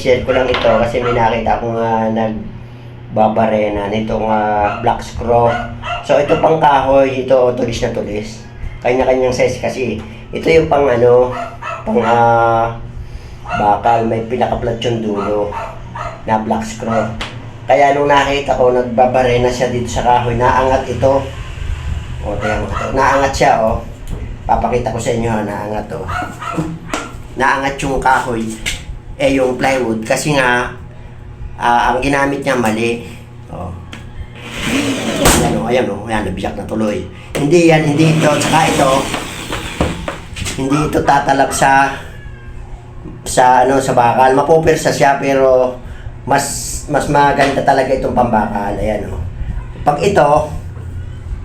Share ko lang ito kasi may nakita akong uh, nagbabarena nitong ah, black screw. So ito pang kahoy, ito tulis na tulis. Kanya-kanyang size kasi ito yung pang ano, pang ah, bakal, may pinaka-plat yung dulo na black screw. Kaya nung nakita ko, nagbabarena siya dito sa kahoy, naangat ito. O, ito. Naangat siya, o. Papakita ko sa inyo, naangat, o. Naangat yung kahoy, eh, yung plywood. Kasi nga, ah, ang ginamit niya mali. O. Ayan, o, ayan, o. Ayan, nabiyak na tuloy. Hindi yan, hindi ito. Tsaka ito, hindi ito tatalab sa sa ano sa bakal mapupirsa siya pero mas mas maganda talaga itong pambakal ayan oh. pag ito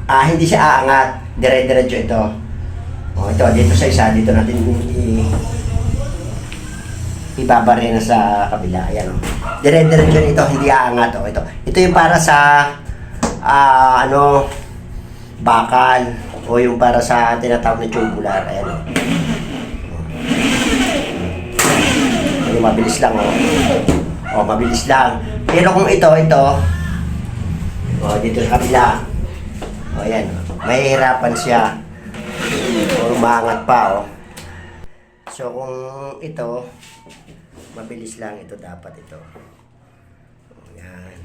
ah hindi siya aangat dire-diretso ito oh ito dito sa isa dito natin i ibabari na sa kabila ayan dire-diretso nito hindi aangat oh ito ito yung para sa ah ano bakal o yung para sa tinatawag na tubular ayan oh. Yung mabilis lang, oh. Oh, mabilis lang. Pero kung ito, ito, oh, dito sa kabila, oh, yan, mahihirapan siya. O, umangat pa, oh. So, kung ito, mabilis lang, ito dapat ito. Oh, yan.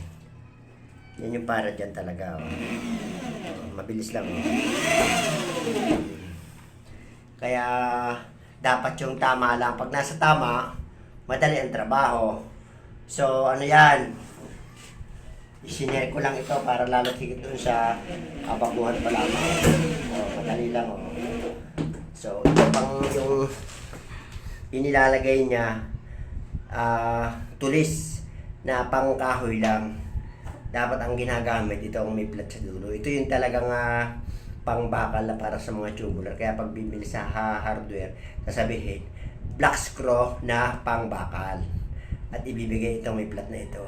Yan yung para dyan talaga, oh. Oh, mabilis lang, oh. Kaya, dapat yung tama lang. Pag nasa tama, madali ang trabaho. So, ano yan? Isinare ko lang ito para lalo higit dun sa kabaguhan pa lamang. O, madali lang, o. So, ito pang yung inilalagay niya, ah, tulis na pang kahoy lang. Dapat ang ginagamit, ito ang may plat sa dulo. Ito yung talagang ah, pang bakal na para sa mga tubular. Kaya pag bibili sa ha- hardware, sasabihin, black screw na pang bakal. At ibibigay itong may plat na ito.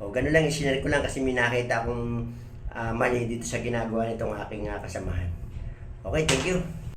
O, ganun lang, isinare ko lang kasi may nakita akong ah, mali dito sa ginagawa nitong aking ah, kasamahan. Okay, thank you.